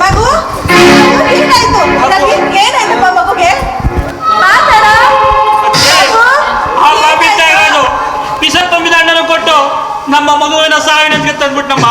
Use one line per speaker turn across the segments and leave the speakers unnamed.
ಮಗು? ಏನಾಯ್ತು? ನನಗೆ ಮಗುಗೆ? ಮಾತಾಡ?
ಕೊಟ್ಟು ನಮ್ಮ ಮಗುವಿನ ಸಾವಿನ ತಂದ್ಬಿಟ್ಟಮ್ಮ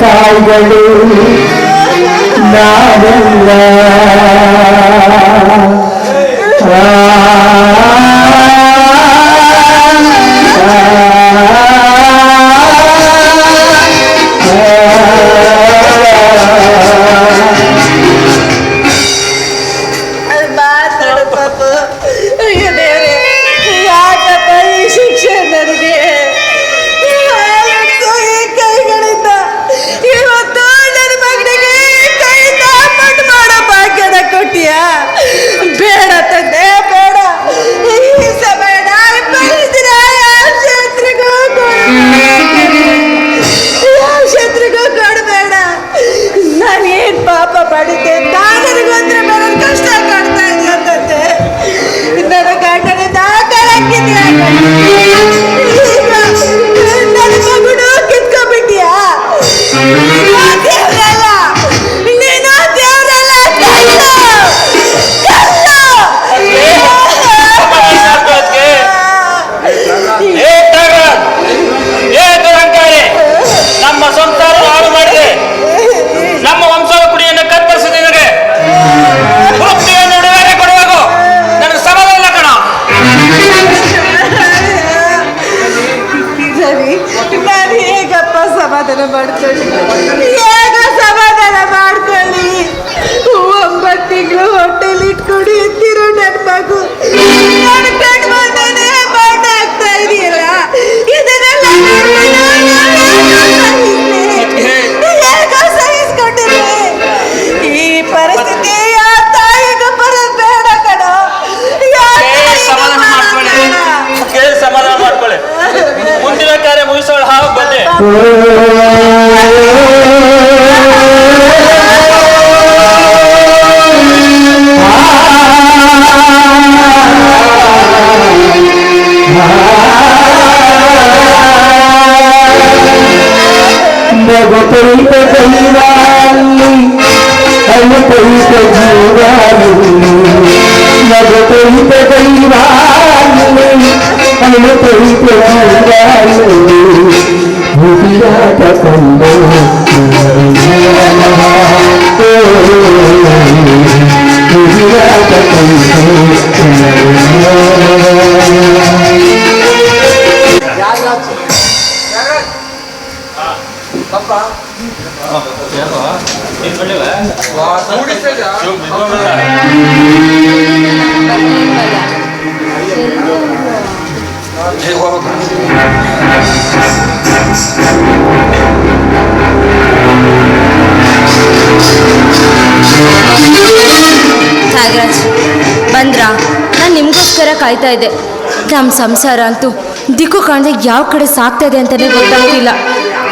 காய்களும் நாடெல்லாம். ಮಾಡ್ಕೊಳ್ಳಿ ನಾನು ಹೇಗಪ್ಪ ಸಮಾಧಾನ ಮಾಡ್ಕೊಳ್ಳಿ? ಹೇಗ ಸಮಾಧಾನ ಮಾಡ್ಕೊಳ್ಳಿ? ಒಂಬತ್ತು ತಿಂಗಳು ಹೋಟೆಲ್ ಇಟ್ಕೊಂಡು ಅಂತಿರೋ ನನ್ನ ಮಗು.
I'm gonna put
you
ಕಾಯ್ತಾ ಇದೆ. ನಮ್ಮ ಸಂಸಾರ ಅಂತೂ ದಿಕ್ಕು ಕಾಣದೆ ಯಾವ ಕಡೆ ಸಾಕ್ತಾ ಇದೆ ಅಂತಲೇ ಗೊತ್ತಾಗ್ತಿಲ್ಲ.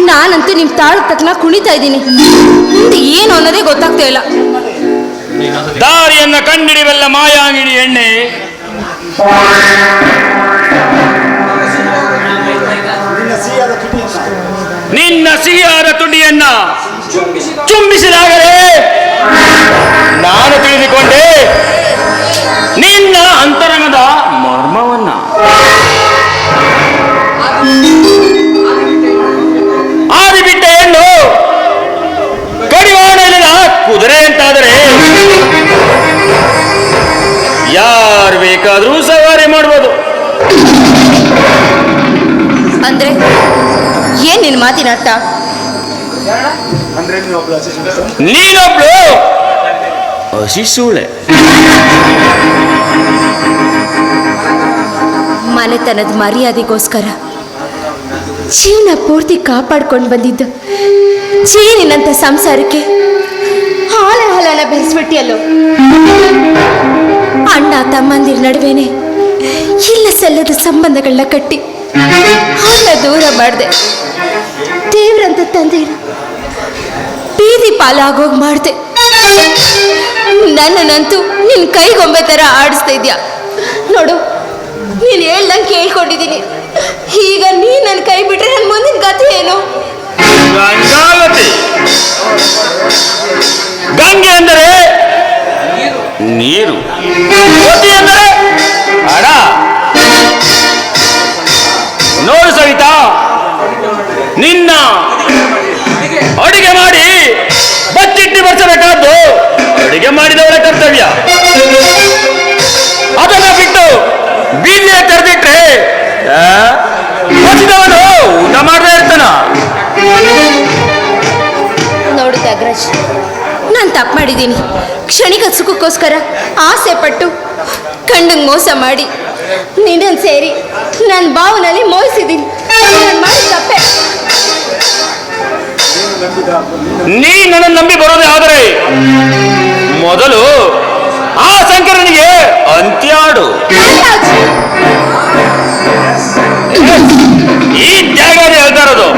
ನಾನಂತೂ ನಿಮ್ಮ ತಾಳದ ತಕ್ಷಣ ಕುಣಿತಾ ಇದ್ದೀನಿ. ಮುಂದೆ ಏನು ಅನ್ನೋದೇ ಗೊತ್ತಾಗ್ತಾ ಇಲ್ಲ.
ದಾರಿಯನ್ನ ಕಂಡಿಡಿವೆಲ್ಲ ಮಾಯಾಂಗಿಣಿ ಎಣ್ಣೆ. ನಿನ್ನ ಸಿಹಿಯಾದ
ಅಂದ್ರೆ ಏನ್ ನಿನ್ ಮಾತಿನ ಅರ್ಥ?
ನೀನೊಬ್ಳು ಹಸಿಸೂಳೆ.
ಮನೆತನದ ಮರ್ಯಾದೆಗೋಸ್ಕರ ಜೀವನ ಪೂರ್ತಿ ಕಾಪಾಡ್ಕೊಂಡು ಬಂದಿದ್ದ ಜೀನಿನಂತ ಸಂಸಾರಕ್ಕೆ ಹಾಲ ಹಾಲನ ಬೆಳೆಸ್ಬಿಟ್ಟಿಯಲ್ಲೋ ಅಣ್ಣ ತಮ್ಮಂದಿರ ನಡುವೆನೆ ಇಲ್ಲ ಸಲ್ಲದ ಸಂಬಂಧಗಳನ್ನ ಕಟ್ಟಿ ಅವನ್ನ ದೂರ ಮಾಡಿದೆ. ದೇವ್ರಂತ ತಂದೆ ಬೀದಿ ಪಾಲಾಗೋಗ್ ಮಾಡಿದೆ. ನನ್ನನ್ನಂತೂ ನಿನ್ ಕೈಗೊಂಬೆ ತರ ಆಡಿಸ್ತಾ ಇದ್ಯಾ? ನೋಡು ನೀನ್ ಹೇಳ್ದಂಗೆ ಕೇಳ್ಕೊಂಡಿದ್ದೀನಿ ಈಗ ನೀ ನನ್ನ ಕೈ ಬಿಟ್ರೆ ನನ್ನ ಮುಂದಿನ ಕಥೆ ಏನು?
ಗಂಗೆ ಅಂದರೆ ನೀರು. ಅಂದರೆ ಹಣ ನೋಡು ಸವಿತಾ. ನಿನ್ನ ಅಡಿಗೆ ಮಾಡಿ ಬಚ್ಚಿಟ್ಟು ಬಡಿಸಬೇಕಾದ್ದು ಅಡಿಗೆ ಮಾಡಿದವರ ಕರ್ತವ್ಯ. ಅದನ್ನ ಬಿಟ್ಟು ಬೀದಿಯ ಕರೆದಿಟ್ರೆ ಬಚ್ಚಿದವನು ಊಟ ಮಾಡದೇ ಇರ್ತಾನ.
ನೋಡು ತ್ಯಾಗರಾಜ್, ನಾನು ತಪ್ಪು ಮಾಡಿದ್ದೀನಿ. ಕ್ಷಣಿಕ ಸುಖಕ್ಕೋಸ್ಕರ ಆಸೆ ಪಟ್ಟು ಕಣ್ಣಿಗೆ ಮೋಸ ಮಾಡಿ ನಿನ್ನ ಸೇರಿ ನನ್ನ ಬಾವನಲ್ಲಿ ಮೋಹಿಸಿದ್ದೀನಿ ನಾನು ಮಾಡಿದ ತಪ್ಪೆ.
ನೀ ನನ್ನ ನಂಬಿ ಬರೋದೇ ಆದರೆ ಮೊದಲು ಆ ಶಂಕರನಿಗೆ ಅಂತ್ಯಾಡು ಈ ಜಾಗ ಹೇಳ್ತಾ ಇರೋದು.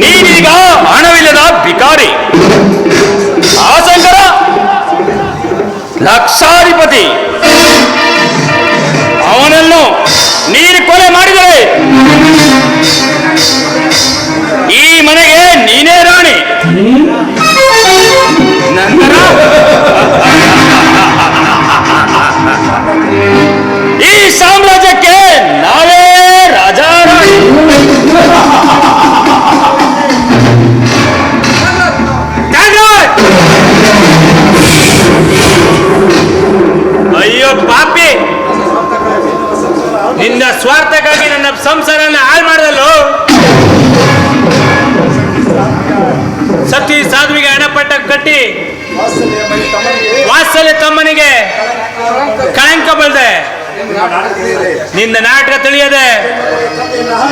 ನೀನೀಗ ಹಣವಿಲ್ಲದ ಭಿಕಾರಿ ಆ ಶಂಕರ ಲಕ್ಷಾಧಿಪತಿ ತಮ್ಮನಿಗೆ ಕಳಂಕ ಬಲ್ದೆ ನಿನ್ನ ನಾಟಕ ತಿಳಿಯದೆ.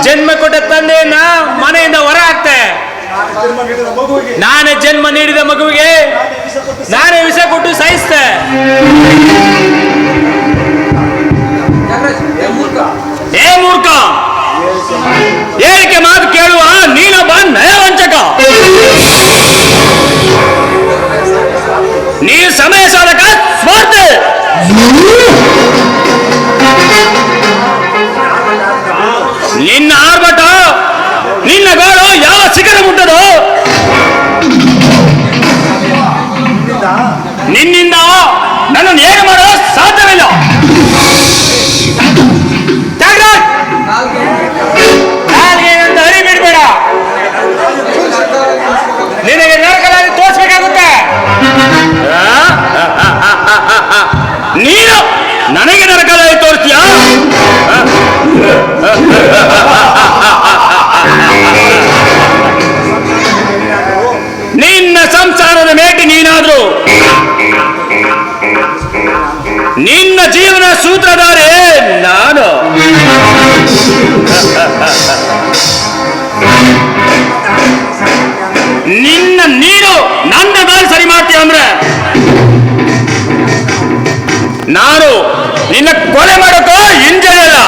ಜನ್ಮ ಕೊಟ್ಟ ತಂದೆಯನ್ನ ಮನೆಯಿಂದ ಹೊರ ಹಾಕ್ತೆ ನಾನೇ ಜನ್ಮ ನೀಡಿದ ಮಗುವಿಗೆ ನಾನೇ ವಿಷ ಕೊಟ್ಟು ಸಾಯಿಸ್ತೆ ಏ ಮೂರ್ಖ! ಹೇಳಿಕೆ ಮಾತು ಕೇಳುವ ನೀನೊಬ್ಬ ನಯವಂಚಕ. ನೀ ಸಮಯ Mm-hmm. ನೀನು ನನಗೆ ನಾನು ನಿನ್ನ ಕೊಲೆ ಮಾಡೋಕೋ ಹಿಂಜರಿಯಲ್ಲ.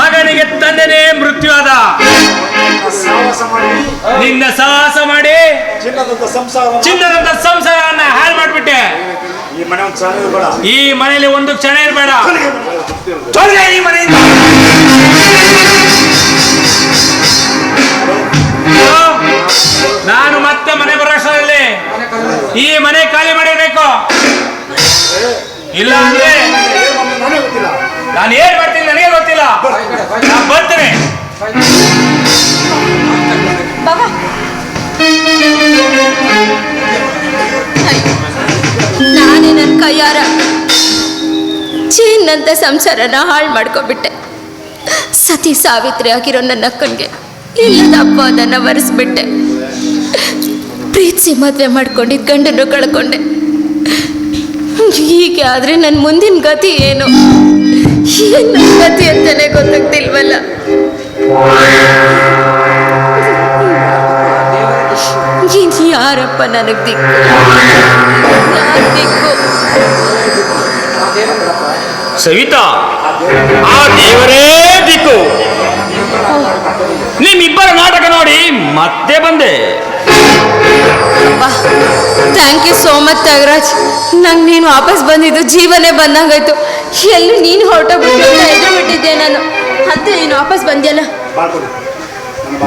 ಮಗನಿಗೆ ತಂದೆನೇ ಮೃತ್ಯುವಾದ. ನಿನ್ನ ಸಾಹಸ ಮಾಡಿ.
ಚಿನ್ನದಂತ ಸಂಸಾರ
ಚಿನ್ನದಂತ ಸಂಸಾರವನ್ನ ಹಾಳು ಮಾಡ್ಬಿಟ್ಟೆ.
ಈ
ಮನೆಯಲ್ಲಿ ಒಂದು ಕ್ಷಣ ಇರಬೇಡ. ಈ ಮನೆಯಿಂದ. ನಾನು ಮತ್ತೆ ಮನೆ ಬರೋಷ್ಟರಲ್ಲಿ ಈ ಮನೆ ಖಾಲಿ ಮಾಡಿರ್ಬೇಕು. ಇಲ್ಲ ಅಂದ್ರೆ ನಾನು ಏನ್ ಮಾಡ್ತೀನಿ ನನಗೆ ಗೊತ್ತಿಲ್ಲ. ನಾನು ಬರ್ತೀನಿ.
ನಾನೇ ನನ್ನ ಕೈಯಾರ. ಚೀನಂತ ಸಂಸಾರನ ಹಾಳು ಮಾಡ್ಕೊಬಿಟ್ಟೆ. ಸತಿ ಸಾವಿತ್ರಿ ಆಗಿರೋ ನನ್ನ ಅಕ್ಕನಿಗೆ ಇಲ್ಲದ ಅಪ್ಪದನ್ನ ವರೆಸ್ಬಿಟ್ಟೆ ಪ್ರೀತಿಸಿ ಮದುವೆ ಮಾಡ್ಕೊಂಡಿದ್ದ ಗಂಡನ್ನು ಕಳ್ಕೊಂಡೆ. ಹೀಗೆ ಆದ್ರೆ ನನ್ನ ಮುಂದಿನ ಗತಿ ಏನು? ಏನು ನನ್ ಗತಿ ಅಂತಾನೆ ಗೊತ್ತಾಗ್ತಿಲ್ವಲ್ಲ ಇನ್ ಯಾರಪ್ಪ ನನಗ್ ದಿಕ್ಕು ಯಾರ್ ದಿಕ್ಕು
ಸವಿತಾ ಆ ದೇವರೇ ದಿಕ್ಕು ನಿಮ್ಮಿಬ್ಬರ ನಾಟಕ ನೋಡಿ ಮತ್ತೆ ಬಂದೆ
thank you so much Tyagaraj ನಂಗೆ ನೀನು ವಾಪಸ್ ಬಂದಿದ್ದು ಜೀವನೇ ಬಂದಂಗಾಯ್ತು. ಎಲ್ಲಿ ನೀನು ಹೊರಟೋಗ್ಬಿಟ್ಟು ಬಿಟ್ಟಿದ್ದೆ ನಾನು? ಅಂತ ನೀನು ವಾಪಸ್ ಬಂದ್ಯಲ್ಲ?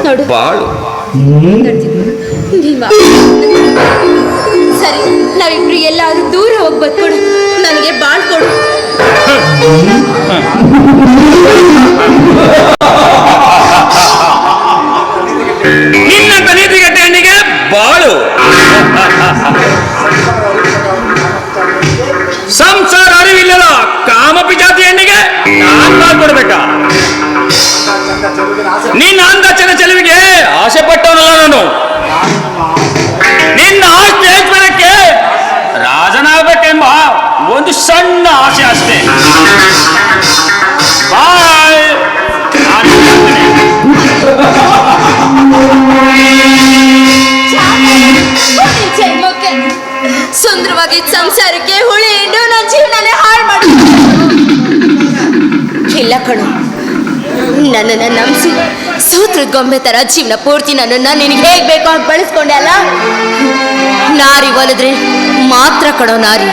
ನೋಡು.
ಬಾಳು.
ಸರಿ ನಾವಿಬ್ರು ಎಲ್ಲಾದ್ರೂ ದೂರ ಹೋಗಿ ಬದ್ಕೊಡು ನನಗೆ ಬಾಳ್
ನಾನ್
ಕಣು. ನನ್ನನ್ನು ನಂಬಿಸಿ. ಸೂತ್ರ ಗೊಂಬೆ ಥರ ಜೀವನ ಪೂರ್ತಿ ನನ್ನನ್ನು ನಿನಗೆ ಹೇಗೆ ಬೇಕು ಅಂತ ಬಳಸ್ಕೊಂಡೆ ಅಲ್ಲ? ನಾರಿ ಒಲಿದ್ರೆ ಮಾತ್ರ ಕಣೋ ನಾರಿ.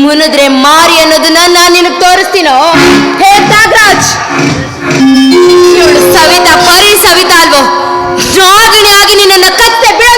ಮುನಿದ್ರೆ ಮಾರಿ ಅನ್ನೋದನ್ನ ನಾನು ನಿನಗೆ ತೋರಿಸ್ತೀನೋ? ಹೇ ನಾಗರಾಜ್ ಸವಿತಾ, ಪರಿ ಸವಿತಾ ಅಲ್ವೋ? ರಾಗಿಣಿ ಆಗಿ ನಿನ್ನನ್ನು ಕತ್ತೆ ಬಿಡ